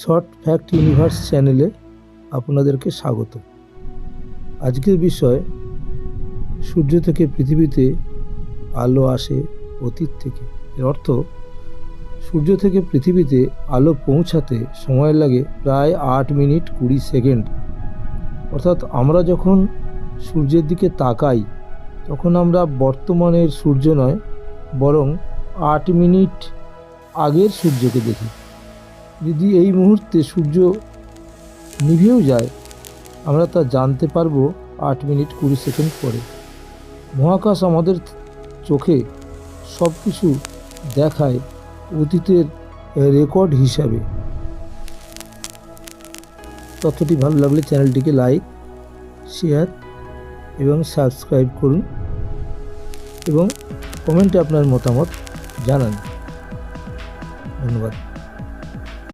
Short fact universe চ্যানেলে আপনাদেরকে স্বাগত। আজকের বিষয়, সূর্য থেকে পৃথিবীতে আলো আসে অতীত থেকে। এর অর্থ, সূর্য থেকে পৃথিবীতে আলো পৌঁছাতে সময় লাগে প্রায় আট মিনিট কুড়ি সেকেন্ড। অর্থাৎ আমরা যখন সূর্যের দিকে তাকাই, তখন আমরা বর্তমানের সূর্য নয়, বরং আট মিনিট আগের সূর্যকে দেখি। যদি এই মুহূর্তে সূর্য নিভেও যায়, আমরা তা জানতে পারব আট মিনিট কুড়ি সেকেন্ড পরে। মহাকাশ আমাদের চোখে সব কিছু দেখায় অতীতের রেকর্ড হিসাবে। তথ্যটি ভালো লাগলে চ্যানেলটিকে লাইক, শেয়ার এবং সাবস্ক্রাইব করুন এবং কমেন্টে আপনার মতামত জানান। ধন্যবাদ।